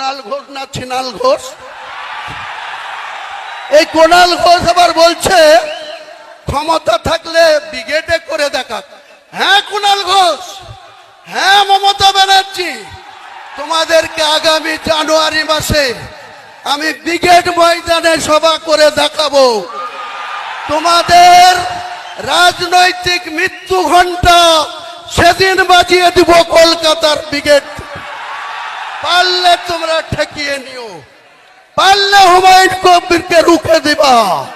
কোনাল ঘোষ না ছিনাল ঘোষ? এই কোনাল ঘোষ আবার বলছে, ক্ষমতা থাকলে ব্রিগেডে করে দেখাক হ্যাঁ কুণাল ঘোষ? হ্যাঁ মমতা ব্যানার্জি। তোমাদেরকে আগামী জানুয়ারি মাসে আমি ব্রিগেড ময়দানে সভা করে দেখাবো। তোমাদের রাজনৈতিক মৃত্যু ঘণ্টা সেদিন বাজিয়ে দিব কলকাতার ব্রিগেড পারলে তোমরা ঠেকিয়ে নিও। পারলে হুমায়ুন কবিরকে রুখে দিবা।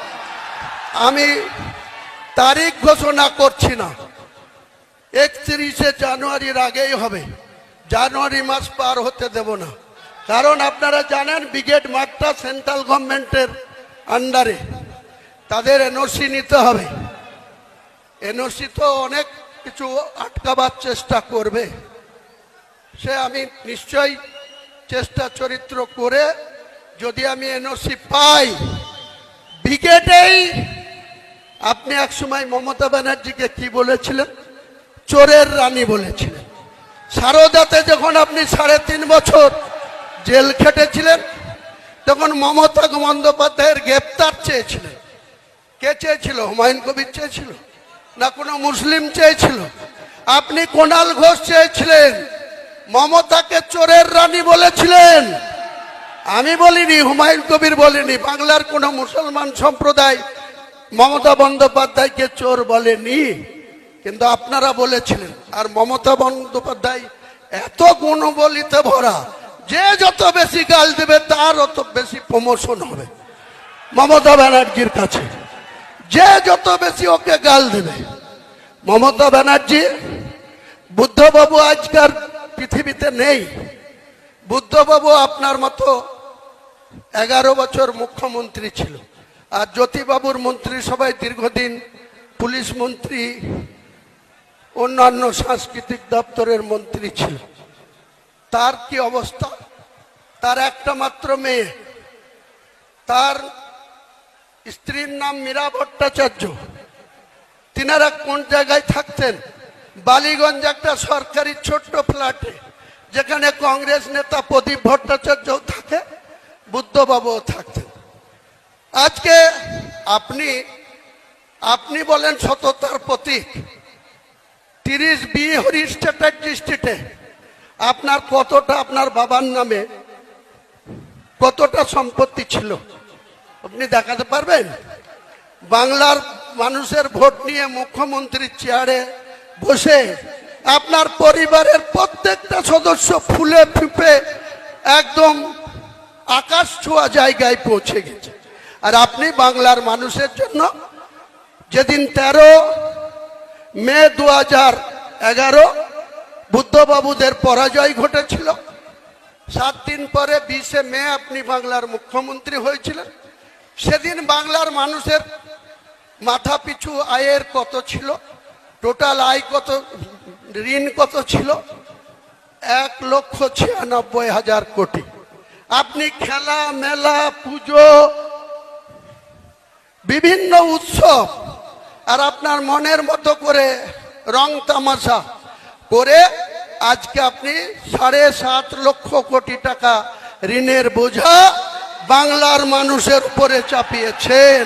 আমি তারিখ ঘোষণা করছি না। একত্রিশে জানুয়ারির আগেই হবে। জানুয়ারি মাস পার হতে দেব না। কারণ আপনারা জানেন, ব্রিগেড মাঠটা সেন্ট্রাল গভর্নমেন্টের আন্ডারে। তাদের এনওসি নিতে হবে। এনওসি তো অনেক কিছু আটকাবার চেষ্টা করবে। সে আমি নিশ্চয়ই চেষ্টা চরিত্র করে যদি আমি এনওসি পাই, ব্রিগেডেই আপনি এক সময় মমতা ব্যানার্জিকে কি বলেছিলেন? চোরের রানী বলেছিলেন। সারদাতে যখন আপনি সাড়ে তিন বছর জেল খেটেছিলেন, তখন মমতা বন্দ্যোপাধ্যায়ের গ্রেপ্তার চেয়েছিলেন। কে চেয়েছিল? হুমায়ুন কবির চেয়েছিল? না কোনো মুসলিম চেয়েছিল? আপনি কোনাল ঘোষ চেয়েছিলেন। মমতাকে চোরের রানী বলেছিলেন। আমি বলিনি, হুমায়ুন কবির বলিনি, বাংলার কোনো মুসলমান সম্প্রদায় মমতা বন্দ্যোপাধ্যায়কে চোর বলেনি। কিন্তু আপনারা বলেছিলেন, আর মমতা বন্দ্যোপাধ্যায় এত গুণবলিতে ভরা, যে যত বেশি গাল দেবে তার অত বেশি প্রমোশন হবে মমতা ব্যানার্জির কাছে। যে যত বেশি ওকে গাল দেবে, মমতা ব্যানার্জি, বুদ্ধবাবু আজকার পৃথিবীতে নেই। বুদ্ধবাবু আপনার মতো এগারো বছর মুখ্যমন্ত্রী ছিল। আর জ্যোতিবাবুর মন্ত্রিসভায় দীর্ঘদিন পুলিশ মন্ত্রী, অন্যান্য সাংস্কৃতিক দপ্তরের মন্ত্রী ছিল। তার কি অবস্থা? তার একটা মাত্র মেয়ে। তার স্ত্রীর নাম মীরা ভট্টাচার্য। তিনারা কোন জায়গায় থাকতেন? বালিগঞ্জ একটা সরকারি ছোট্ট ফ্ল্যাটে, যেখানে কংগ্রেস নেতা প্রদীপ ভট্টাচার্যও থাকে বুদ্ধবাবুও থাকতেন। আজকে আপনি আপনি বলেন সততার প্রতীক। তিরিশ বি হরি স্টেটের ডিস্ট্রিক্টে আপনার কতটা, আপনার বাবার নামে কতটা সম্পত্তি ছিল? আপনি দেখাতে পারবেন? বাংলার মানুষের ভোট নিয়ে মুখ্যমন্ত্রীর চেয়ারে বসে আপনার পরিবারের প্রত্যেকটা সদস্য ফুলে ফুপে একদম আকাশ ছোঁয়া জায়গায় পৌঁছে গেছে। আর আপনি বাংলার মানুষের জন্য যেদিন তেরো মে দু হাজার এগারো বুদ্ধবাবুদের পরাজয় ঘটেছিল, সাত দিন পরে বিশে মে আপনি বাংলার মুখ্যমন্ত্রী হয়েছিলেন, সেদিন বাংলার মানুষের মাথা পিছু আয়ের কত ছিল? টোটাল আয় কত, ঋণ কত ছিল? এক লক্ষ ছিয়ানব্বই হাজার কোটি। আপনি খেলা, মেলা, পুজো, বিভিন্ন উৎসব, আর আপনার মনের মতো করে রং তামাশা করে আজকে আপনি সাড়ে সাত লক্ষ কোটি টাকা ঋণের বোঝা বাংলার মানুষের উপরে চাপিয়েছেন।